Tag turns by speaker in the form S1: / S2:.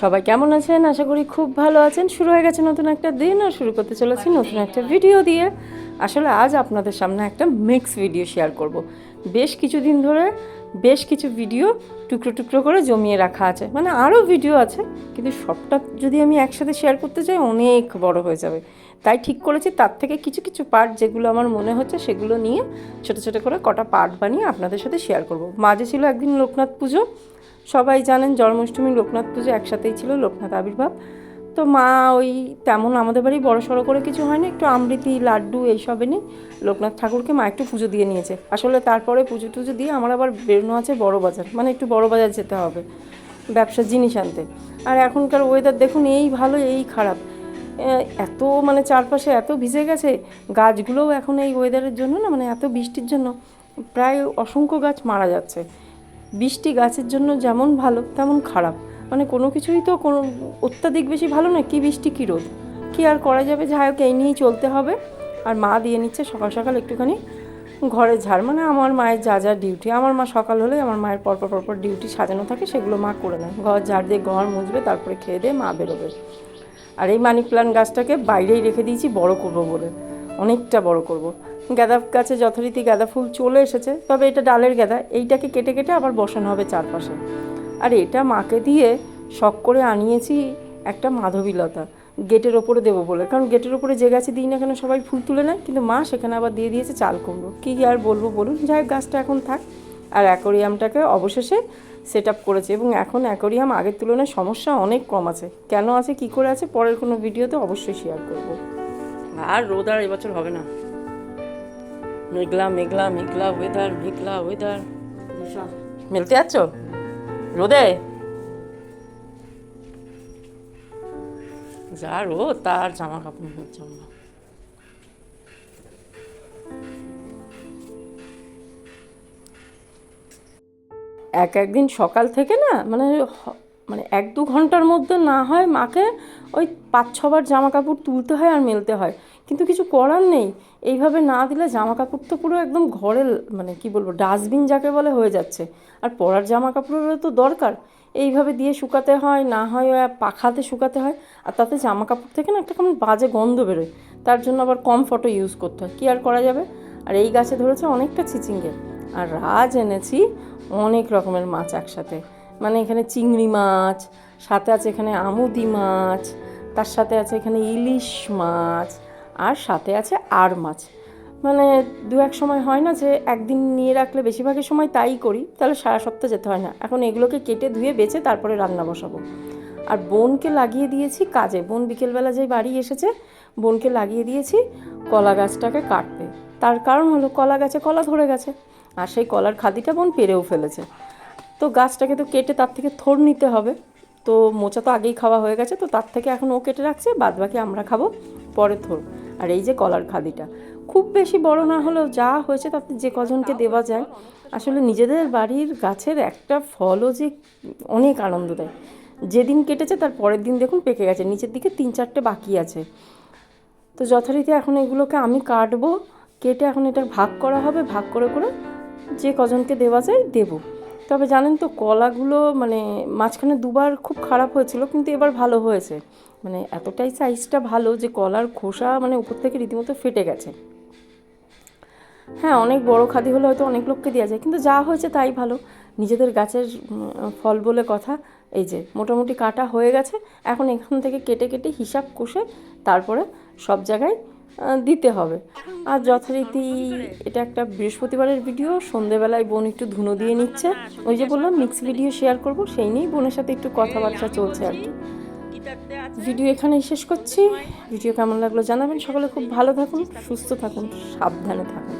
S1: সবাই কেমন আছেন? আশা করি খুব ভালো আছেন। শুরু হয়ে গেছে নতুন একটা দিন আর শুরু করতে চলেছি নতুন একটা ভিডিও দিয়ে। আসলে আজ আপনাদের সামনে একটা মিক্স ভিডিও শেয়ার করব। বেশ কিছুদিন ধরে বেশ কিছু ভিডিও টুকরো টুকরো করে জমিয়ে রাখা আছে। মানে আরও ভিডিও আছে, কিন্তু সবটা যদি আমি একসাথে শেয়ার করতে চাই অনেক বড় হয়ে যাবে। তাই ঠিক করেছি, তার থেকে কিছু কিছু পার্ট যেগুলো আমার মনে হচ্ছে, সেগুলো নিয়ে ছোটো ছোটো করে কটা পার্ট বানিয়ে আপনাদের সাথে শেয়ার করব। মাঝে ছিল একদিন লোকনাথ পুজো। সবাই জানেন, জন্মাষ্টমী, লোকনাথ পুজো একসাথেই ছিল, লোকনাথ আবির্ভাব। তো মা ওই তেমন আমাদের বাড়ি বড় সড়ো করে কিছু হয় না একটু আমৃতি, লাড্ডু এইসব এনে লোকনাথ ঠাকুরকে মা একটু পুজো দিয়ে নিয়েছে। আসলে তারপরে পুজো টুজো দিয়ে আমার আবার বেরোনো আছে বড় বাজার মানে একটু বড় বাজার যেতে হবে, ব্যবসার জিনিস আনতে। আর এখনকার ওয়েদার দেখুন, এই ভালো, এই খারাপ। এত মানে চারপাশে এত ভিজে গেছে, গাছগুলোও এখন এই ওয়েদারের জন্য না মানে এত বৃষ্টির জন্য প্রায় অসংখ্য গাছ মারা যাচ্ছে। বৃষ্টি গাছের জন্য যেমন ভালো, তেমন খারাপ। মানে কোনো কিছুই তো কোনো অত্যাধিক বেশি ভালো না কি বৃষ্টি, কী রোদ। কী আর করা যাবে? যাই হোক, এই নিয়েই চলতে হবে। আর মা দিয়ে নিচ্ছে সকাল সকাল একটুখানি ঘরে ঝাড়। মানে আমার মায়ের যা যা ডিউটি আমার মা সকাল হলে আমার মায়ের পরপর পরপর ডিউটি সাজানো থাকে, সেগুলো মা করে নেয়। ঘর ঝাড় দিয়ে ঘর মুছবে, তারপরে খেয়ে দিয়ে মা বেরোবে। আর এই মানি প্লান্ট গাছটাকে বাইরেই রেখে দিয়েছি, বড় করব বলে। অনেকটা বড় করব। গাঁদা গাছে যথারীতি গাঁদা ফুল চলে এসেছে, তবে এটা ডালের গাঁদা। এইটাকে কেটে কেটে আবার বসানো হবে চারপাশে। আর এটা মাকে দিয়ে শখ করে আনিয়েছি একটা মাধবীলতা। গেটের ওপরে দেবো বলে। কারণ গেটের ওপরে যে গাছে দিই না কেন সবাই ফুল তুলে নেয়। কিন্তু মা সেখানে আবার দিয়ে দিয়েছে চাল কুমড়ো। কী আর বলব বলুন? যাই গাছটা এখন থাক। আর অ্যাকোরিয়ামটাকে অবশেষে সেট আপ করেছে এবং এখন অ্যাকোরিয়াম আগের তুলনায় সমস্যা অনেক কম আছে। কেন আছে কি করে আছে পরের কোনো ভিডিওতে অবশ্যই শেয়ার করব। আর রোদ আর এবছর হবে না। মেঘলা মেঘলা মেঘলা ওয়েদার মেঘলা ওয়েদার মেলতে যাচ্ছ? রোদে? যা রোদ, তার জামা কাপড় হচ্ছে না এক একদিন সকাল থেকে না মানে মানে এক দু ঘণ্টার মধ্যে না হয় মাকে ওই পাঁচ ছবার জামা কাপড় তুলতে হয় আর মেলতে হয়। কিন্তু কিছু করার নেই। এইভাবে না দিলে জামা কাপড় তো পুরো একদম ঘরে মানে কি বলব ডাস্টবিন যাকে বলে হয়ে যাচ্ছে। আর পরার জামা কাপড়েরও তো দরকার। এইভাবে দিয়ে শুকাতে হয়, না হয় পাখাতে শুকাতে হয়। আর তাতে জামা কাপড় থেকে না একটা কেমন বাজে গন্ধ বেরোয়। তার জন্য আবার কম ফটো ইউজ করতে হয়। কী আর করা যাবে? আর এই গাছে ধরেছে অনেকটা চিচিঙ্গে। আর রাজ এনেছি অনেক রকমের মাছ একসাথে। মানে এখানে চিংড়ি মাছ, সাথে আছে এখানে আমুদি মাছ, তার সাথে আছে এখানে ইলিশ মাছ আর সাথে আছে আর মাছ। মানে দু এক সময় হয় না যে একদিন নিয়ে রাখলে বেশিরভাগের সময় তাই করি, তাহলে সারা সপ্তাহ যেতে হয় না। এখন এগুলোকে কেটে ধুয়ে বেছে তারপরে রান্না বসাবো। আর বোনকে লাগিয়ে দিয়েছি কাজে, বোন বিকেলবেলা যেই বাড়ি এসেছে, বোনকে লাগিয়ে দিয়েছি কলা গাছটাকে কাটতে। তার কারণ হলো কলা গাছে কলা ধরে গেছে, আর সেই কলার খাদিটা বোন পেরেও ফেলেছে। তো গাছটাকে তো কেটে তার থেকে থোর নিতে হবে। তো মোচা তো আগেই খাওয়া হয়ে গেছে, তো তার থেকে এখন ও কেটে রাখছে বাদ বাকি আমরা খাব পরে থোর আর এই যে কলার খাদিটা, খুব বেশি বড় না হলেও যা হয়েছে তাতে যে কজনকে দেওয়া যায়, আসলে নিজেদের বাড়ির গাছের একটা ফলও যে অনেক আনন্দ দেয়। যেদিন কেটেছে তার পরের দিন দেখুন পেকে গেছে, নিচের দিকে তিন চারটে বাকি আছে। তো যথারীতি এখন এগুলোকে আমি কাটবো, কেটে এখন এটা ভাগ করা হবে, ভাগ করে করে যে কজনকে দেওয়া যায় দেবো। তবে জানেন তো, কলাগুলো মানে মাঝখানে দুবার খুব খারাপ হয়েছিল, কিন্তু এবার ভালো হয়েছে। মানে এতটাই সাইজটা ভালো যে কলার খোসা মানে উপর থেকে রীতিমতো ফেটে গেছে। হ্যাঁ অনেক বড় খাদি হলে হয়তো অনেক লোককে দেওয়া যায়, কিন্তু যা হয়েছে তাই ভালো। নিজেদের গাছের ফল বলে কথা, এই যে মোটামুটি কাটা হয়ে গেছে, এখন এখান থেকে কেটে কেটে হিসাব কষে তারপরে সব জায়গায় দিতে হবে। আর যথারীতি এটা একটা বৃহস্পতিবারের ভিডিও সন্ধেবেলায় বোন একটু ধুনো দিয়ে নিচ্ছে। ওই যে বললাম মিক্স ভিডিও শেয়ার করব, সেই নিয়েই বোনের সাথে একটু কথাবার্তা চলছে আর কি। ভিডিও এখানেই শেষ করছি। ভিডিও কেমন লাগল জানাবেন। সকলে খুব ভালো থাকুন, সুস্থ থাকুন, সাবধানে থাকুন।